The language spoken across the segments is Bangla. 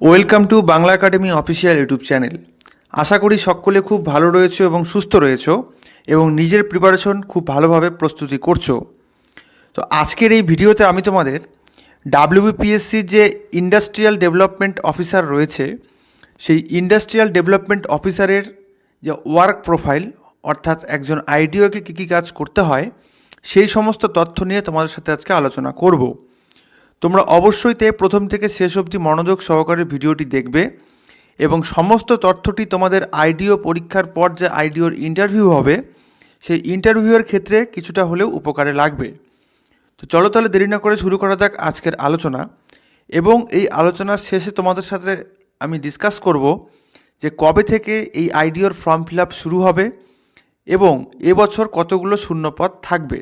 Welcome to Bangla academy official YouTube channel. আশা করি সকলে খুব ভালো রয়েছো এবং সুস্থ রয়েছো এবং নিজের প্রিপারেশন খুব ভালোভাবে প্রস্তুতি করছ। তো আজকের এই ভিডিওতে আমি তোমাদের ডাব্লিউবিপিএসসির যে ইন্ডাস্ট্রিয়াল ডেভেলপমেন্ট অফিসার রয়েছে, সেই ইন্ডাস্ট্রিয়াল ডেভেলপমেন্ট অফিসারের যে ওয়ার্ক প্রোফাইল অর্থাৎ একজন আইডিওকে কী কী কাজ করতে হয়, সেই সমস্ত তথ্য নিয়ে তোমাদের সাথে আজকে আলোচনা করব। তোমরা অবশ্যই তে প্রথম থেকে শেষ অবধি মনোযোগ সহকারে ভিডিওটি দেখবে এবং সমস্ত তথ্যটি তোমাদের আইডিও পরীক্ষার পর যে আইডিওর ইন্টারভিউ হবে, সেই ইন্টারভিউয়ের ক্ষেত্রে কিছুটা হলেও উপকারে লাগবে। তো চলো তাহলে দেরি না করে শুরু করা যাক আজকের আলোচনা এবং এই আলোচনার শেষে তোমাদের সাথে আমি ডিসকাস করব যে কবে থেকে এই আইডিওর ফর্ম ফিল শুরু হবে এবং এবছর কতগুলো শূন্যপদ থাকবে।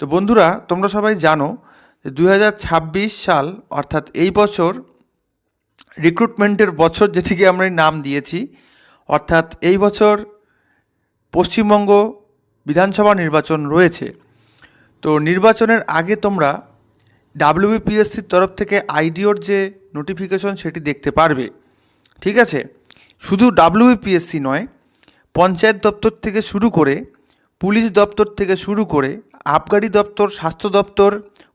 তো বন্ধুরা, তোমরা সবাই জানো দু হাজার ছাব্বিশ সাল, অর্থাৎ এই বছর রিক্রুটমেন্টের বছর যেটিকে আমরা নাম দিয়েছি, অর্থাৎ এই বছর পশ্চিমবঙ্গ বিধানসভা নির্বাচন রয়েছে। তো নির্বাচনের আগে তোমরা ডাব্লিউবিপিএসসির তরফ থেকে আইডিওর যে নোটিফিকেশন সেটি দেখতে পারবে। ঠিক আছে? শুধু ডাব্লিউবিপিএসসি নয়, পঞ্চায়েত দপ্তর থেকে শুরু করে, পুলিশ দপ্তর থেকে শুরু করে, আবগারি দপ্তর, স্বাস্থ্য দপ্তর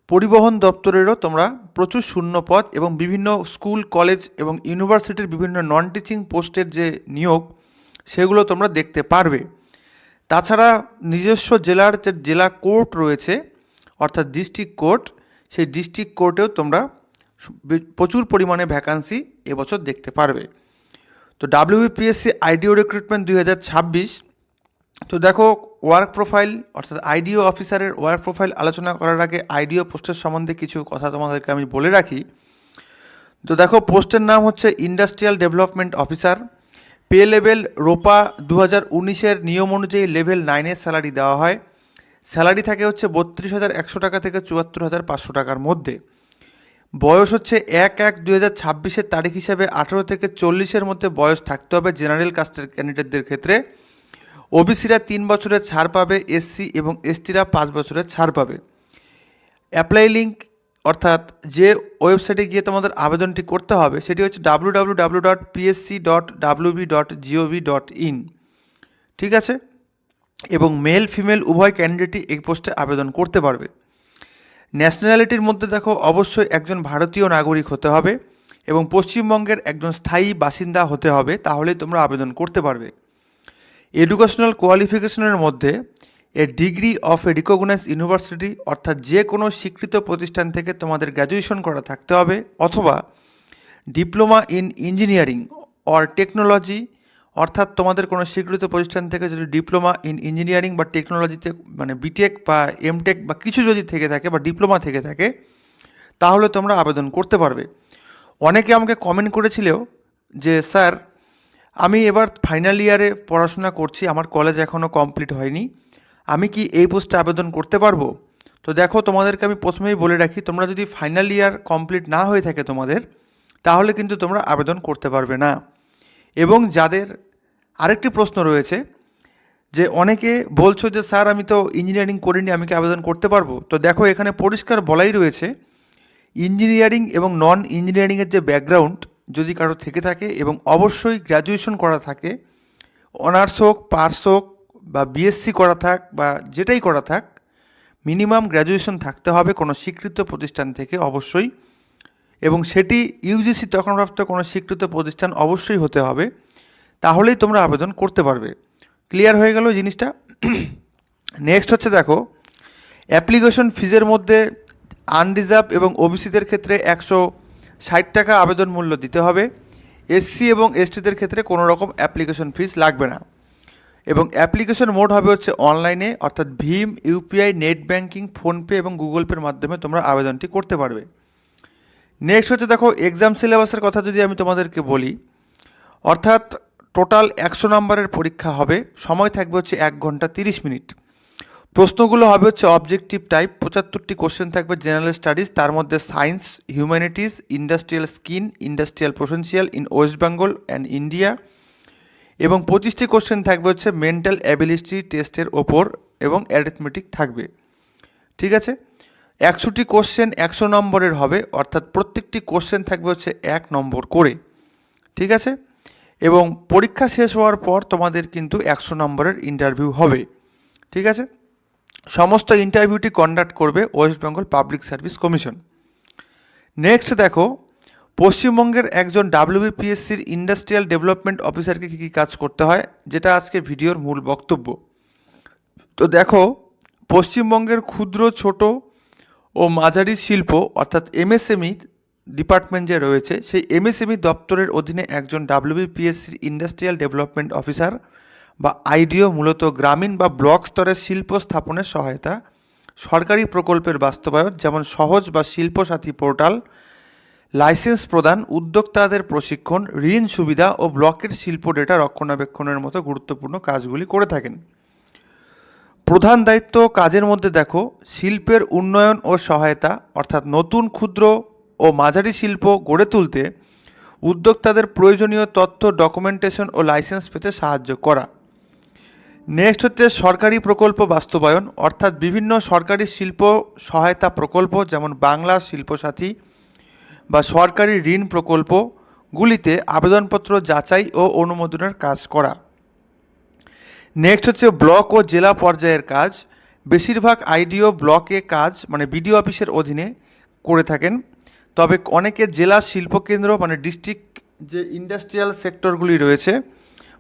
পরিবহন দপ্তরেরও তোমরা প্রচুর শূন্য পদ এবং বিভিন্ন স্কুল, কলেজ এবং ইউনিভার্সিটির বিভিন্ন নন টিচিং পোস্টের যে নিয়োগ, সেগুলো তোমরা দেখতে পারবে। তাছাড়া নিজস্ব জেলার যে জেলা কোর্ট রয়েছে, অর্থাৎ ডিস্ট্রিক্ট কোর্ট সেই ডিস্ট্রিক্ট কোর্টেও তোমরা প্রচুর পরিমাণে ভ্যাকান্সি এবছর দেখতে পারবে। তো ডাব্লিউবিপিএসসি আইডিও রিক্রুটমেন্ট দুই হাজার ছাব্বিশ, তো দেখো ওয়ার্ক প্রোফাইল, অর্থাৎ আইডিও অফিসারের ওয়ার্ক প্রোফাইল আলোচনা করার আগে আইডিও পোস্টের সম্বন্ধে কিছু কথা তোমাদেরকে আমি বলে রাখি। তো দেখো, পোস্টের নাম হচ্ছে industrial development officer pay level রোপা দু হাজার উনিশের নিয়ম অনুযায়ী লেভেল নাইনের স্যালারি দেওয়া হয়। স্যালারি থাকে হচ্ছে বত্রিশ হাজার একশো টাকা থেকে চুয়াত্তর হাজার পাঁচশো টাকার মধ্যে। বয়স হচ্ছে এক এক দুই হাজার ছাব্বিশের তারিখ হিসাবে আঠেরো থেকে চল্লিশের মধ্যে বয়স থাকতে হবে জেনারেল কাস্টের ক্যান্ডিডেটদের ক্ষেত্রে। ওবিসিরা তিন বছরের ছাড় পাবে, এসসি এবং এসটিরা পাঁচ বছরের ছাড় পাবে। অ্যাপ্লাই লিঙ্ক অর্থাৎ যে ওয়েবসাইটে গিয়ে তোমাদের আবেদনটি করতে হবে, সেটি হচ্ছে W W W dot PSC dot WB dot GOV dot in ঠিক আছে? এবং মেল, ফিমেল, উভয় ক্যান্ডিডেটই এই পোস্টে আবেদন করতে পারবে। ন্যাশনালিটির মধ্যে দেখো, অবশ্যই একজন ভারতীয় নাগরিক হতে হবে এবং পশ্চিমবঙ্গের একজন স্থায়ী বাসিন্দা হতে হবে, তাহলেই তোমরা আবেদন করতে পারবে। এডুকেশনাল কোয়ালিফিকেশনের মধ্যে a degree of a recognise university অর্থাৎ যে কোনো স্বীকৃত প্রতিষ্ঠান থেকে তোমাদের গ্র্যাজুয়েশন করা থাকতে হবে, অথবা diploma in engineering or technology অর্থাৎ তোমাদের কোনো স্বীকৃত প্রতিষ্ঠান থেকে যদি ডিপ্লোমা ইন ইঞ্জিনিয়ারিং বা টেকনোলজিতে মানে বিটেক বা এমটেক বা কিছু যদি থেকে থাকে বা ডিপ্লোমা থেকে থাকে, তাহলে তোমরা আবেদন করতে পারবে। অনেকে আমাকে কমেন্ট করেছিলেও যে, স্যার আমি এবার ফাইনাল ইয়ারে পড়াশোনা করছি, আমার কলেজ এখনও কমপ্লিট হয়নি। আমি কি এই পোস্টে আবেদন করতে পারব? তো দেখো, তোমাদেরকে আমি প্রথমেই বলে রাখি, তোমরা যদি ফাইনাল ইয়ার কমপ্লিট না হয়ে থাকে তোমাদের, তাহলে কিন্তু তোমরা আবেদন করতে পারবে না। এবং যাদের আরেকটি প্রশ্ন রয়েছে, যে অনেকে বলছো যে, স্যার, আমি তো ইঞ্জিনিয়ারিং করিনি, আমি কি আবেদন করতে পারব? তো দেখো, এখানে পরিষ্কার বলাই রয়েছে ইঞ্জিনিয়ারিং এবং নন ইঞ্জিনিয়ারিংয়ের যে ব্যাকগ্রাউন্ড যদি কারও থেকে থাকে এবং অবশ্যই গ্র্যাজুয়েশন করা থাকে অনার্স হোক পার্স হোক, বা বিএসসি করা থাক, বা যেটাই করা থাক মিনিমাম গ্র্যাজুয়েশন থাকতে হবে কোনো স্বীকৃত প্রতিষ্ঠান থেকে অবশ্যই। এবং সেটি ইউজিসি তখনপ্রাপ্ত কোনো স্বীকৃত প্রতিষ্ঠান অবশ্যই হতে হবে। তাহলেই তোমরা আবেদন করতে পারবে। ক্লিয়ার হয়ে গেল জিনিসটা? নেক্সট হচ্ছে দেখো অ্যাপ্লিকেশন ফিজের মধ্যে আনরিজার্ভ এবং ওবিসিদের ক্ষেত্রে একশো ষাট টাকা আবেদন মূল্য দিতে হবে। এসসি এবং এসটিদের ক্ষেত্রে কোনো রকম অ্যাপ্লিকেশন ফিস লাগবে না। এবং অ্যাপ্লিকেশন মোড হবে হচ্ছে অনলাইনে অর্থাৎ ভীম ইউপিআই নেট ব্যাঙ্কিং ফোনপে এবং গুগল পের মাধ্যমে তোমরা আবেদনটি করতে পারবে। নেক্সট হচ্ছে দেখো এক্সাম সিলেবাসের কথা যদি আমি তোমাদেরকে বলি, অর্থাৎ টোটাল একশো নম্বরের পরীক্ষা হবে, সময় থাকবে হচ্ছে এক ঘণ্টা তিরিশ মিনিট। প্রশ্নগুলো হবে হচ্ছে অবজেক্টিভ টাইপ পঁচাত্তরটি কোশ্চেন থাকবে জেনারেল স্টাডিজ তার মধ্যে science humanities industrial skin industrial potential in West Bengal and India এবং পঁচিশটি কোশ্চেন থাকবে হচ্ছে মেন্টাল অ্যাবিলিটি টেস্টের ওপর এবং অ্যারিথমেটিক থাকবে। ঠিক আছে? একশোটি কোশ্চেন একশো নম্বরের হবে, অর্থাৎ প্রত্যেকটি কোশ্চেন থাকবে হচ্ছে এক নম্বর করে। ঠিক আছে? এবং পরীক্ষা শেষ হওয়ার পর তোমাদের কিন্তু একশো নম্বরের ইন্টারভিউ হবে। ঠিক আছে? সমস্ত ইন্টারভিউটি কন্ডাক্ট করবে West Bengal Public Service Commission next দেখো, পশ্চিমবঙ্গের একজন ডাব্লিউবিপিএসসির ইন্ডাস্ট্রিয়াল ডেভেলপমেন্ট অফিসারকে কী কী কাজ করতে হয়, যেটা আজকে ভিডিওর মূল বক্তব্য। তো দেখো, পশ্চিমবঙ্গের ক্ষুদ্র, ছোট ও মাঝারি শিল্প, অর্থাৎ এমএসএমই ডিপার্টমেন্ট যে রয়েছে, সেই এমএসএমই দপ্তরের অধীনে একজন ডাব্লিউবিপিএসসির ইন্ডাস্ট্রিয়াল ডেভেলপমেন্ট অফিসার বা আইডিও মূলত গ্রামীণ বা ব্লক স্তরের শিল্প স্থাপনের সহায়তা, সরকারি প্রকল্পের বাস্তবায়ন যেমন সহজ বা শিল্প সাথী পোর্টাল, লাইসেন্স প্রদান, উদ্যোক্তাদের প্রশিক্ষণ, ঋণ সুবিধা ও ব্লকের শিল্প ডেটা রক্ষণাবেক্ষণের মতো গুরুত্বপূর্ণ কাজগুলি করে থাকেন। প্রধান দায়িত্ব কাজের মধ্যে দেখো, শিল্পের উন্নয়ন ও সহায়তা, অর্থাৎ নতুন ক্ষুদ্র ও মাঝারি শিল্প গড়ে তুলতে উদ্যোক্তাদের প্রয়োজনীয় তথ্য, ডকুমেন্টেশন ও লাইসেন্স পেতে সাহায্য করা। নেক্সট হচ্ছে সরকারি প্রকল্প বাস্তবায়ন, অর্থাৎ বিভিন্ন সরকারি শিল্প সহায়তা প্রকল্প, যেমন বাংলা শিল্পসাথী বা সরকারি ঋণ প্রকল্পগুলিতে আবেদনপত্র যাচাই ও অনুমোদনের কাজ করা। নেক্সট হচ্ছে ব্লক ও জেলা পর্যায়ের কাজ। বেশিরভাগ আইডিও ব্লকে কাজ মানে বিডিও অফিসের অধীনে করে থাকেন। তবে অনেকে জেলা শিল্পকেন্দ্র মানে ডিস্ট্রিক্ট যে ইন্ডাস্ট্রিয়াল সেক্টরগুলি রয়েছে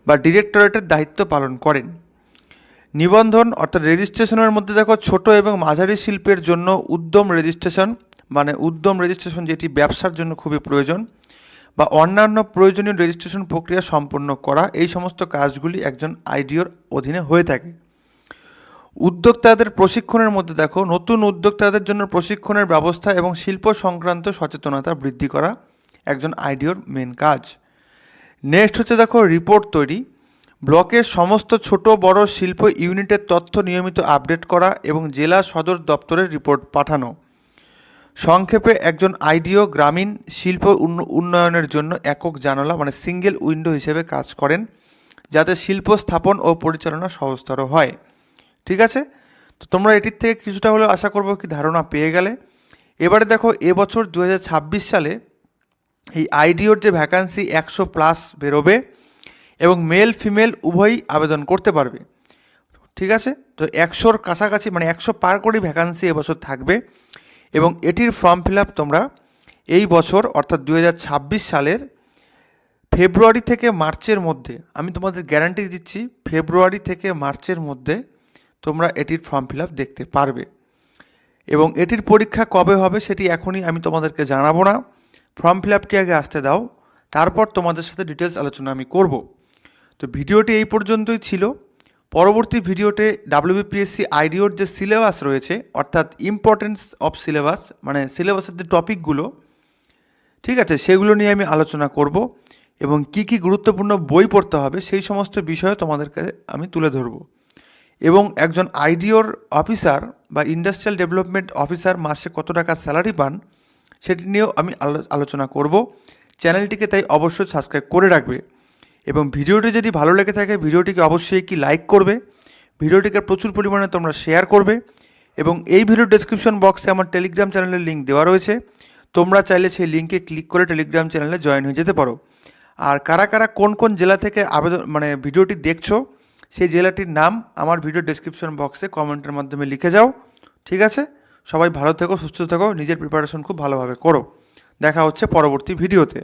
বা ডিরেক্টরেটের দায়িত্ব পালন করেন। নিবন্ধন, অর্থাৎ রেজিস্ট্রেশনের মধ্যে দেখো ছোট এবং মাঝারি শিল্পের জন্য উদ্যম রেজিস্ট্রেশন মানে উদ্যম রেজিস্ট্রেশন যেটি ব্যবসার জন্য খুবই প্রয়োজন, বা অন্যান্য প্রয়োজনীয় রেজিস্ট্রেশন প্রক্রিয়া সম্পন্ন করা, এই সমস্ত কাজগুলি একজন আইডিওর অধীনে হয়ে থাকে। উদ্যোক্তাদের প্রশিক্ষণের মধ্যে দেখো, নতুন উদ্যোক্তাদের জন্য প্রশিক্ষণের ব্যবস্থা এবং শিল্প সংক্রান্ত সচেতনতা বৃদ্ধি করা একজন আইডিওর মেন কাজ। নেক্সট হচ্ছে দেখো রিপোর্ট তৈরি। ব্লকের সমস্ত ছোট বড় শিল্প ইউনিটের তথ্য নিয়মিত আপডেট করা এবং জেলা সদর দপ্তরের রিপোর্ট পাঠানো। সংক্ষেপে একজন আইডিও গ্রামীণ শিল্প উন্ন- উন্নয়নের জন্য একক জানালা মানে সিঙ্গেল উইন্ডো হিসেবে কাজ করেন, যাতে শিল্প স্থাপন ও পরিচালনা সহজতর হয়। ঠিক আছে? তো তোমরা এটির থেকে কিছুটা হলেও আশা করব কি ধারণা পেয়ে গেলে। এবারে দেখো এবছর দু হাজার ছাব্বিশ সালে এই আইডিওর যে ভ্যাকান্সি একশো প্লাস বেরোবে এবং মেল ফিমেল উভয়ই আবেদন করতে পারবে। ঠিক আছে? তো একশোর কাছাকাছি মানে একশো পার করেই ভ্যাকান্সি এবছর থাকবে এবং এটির ফর্ম ফিল আপ তোমরা এই বছর, অর্থাৎ দু হাজার ছাব্বিশ সালের ফেব্রুয়ারি থেকে মার্চের মধ্যে, আমি তোমাদের গ্যারান্টি দিচ্ছি, ফেব্রুয়ারি থেকে মার্চের মধ্যে তোমরা এটির ফর্ম ফিল আপ দেখতে পারবে। এবং এটির পরীক্ষা কবে হবে সেটি এখনই আমি তোমাদেরকে জানাব না। ফর্ম ফিল আপটি আগে আসতে দাও, তারপর তোমাদের সাথে ডিটেলস আলোচনা আমি করব। তো ভিডিওটি এই পর্যন্তই ছিল। পরবর্তী ভিডিওতে ডাব্লিউবিপিএসসি আইডিওর যে সিলেবাস রয়েছে, অর্থাৎ ইম্পর্টেন্স অফ সিলেবাস মানে সিলেবাসের যে টপিকগুলো ঠিক আছে, সেগুলো নিয়ে আমি আলোচনা করব এবং কি কি গুরুত্বপূর্ণ বই পড়তে হবে সেই সমস্ত বিষয় তোমাদেরকে আমি তুলে ধরব। এবং একজন আইডিওর অফিসার বা ইন্ডাস্ট্রিয়াল ডেভেলপমেন্ট অফিসার মাসে কত টাকা স্যালারি পান, সেটি নিয়েও আমি আলোচনা করব। চ্যানেলটিকে তাই অবশ্যই সাবস্ক্রাইব করে রাখবে। এবং ভিডিওটি যদি ভালো লেগে থাকে, ভিডিওটিকে অবশ্যই কি লাইক করবে। ভিডিওটিকে প্রচুর পরিমাণে তোমরা শেয়ার করবে এবং এই ভিডিও ডেসক্রিপশন বক্সে আমার টেলিগ্রাম চ্যানেলের লিঙ্ক দেওয়া রয়েছে। তোমরা চাইলে সেই লিঙ্কে ক্লিক করে টেলিগ্রাম চ্যানেলে জয়েন হয়ে যেতে পারো। আর কারা কারা কোন কোন জেলা থেকে আবেদন মানে ভিডিওটি দেখছ, সেই জেলাটির নাম আমার ভিডিও ডেসক্রিপশন বক্সে কমেন্টের মাধ্যমে লিখে যাও। ঠিক আছে? সবাই ভালো থেকো, সুস্থ থেকো, নিজের প্রিপারেশন খুব ভালোভাবে করো। দেখা হচ্ছে পরবর্তী ভিডিওতে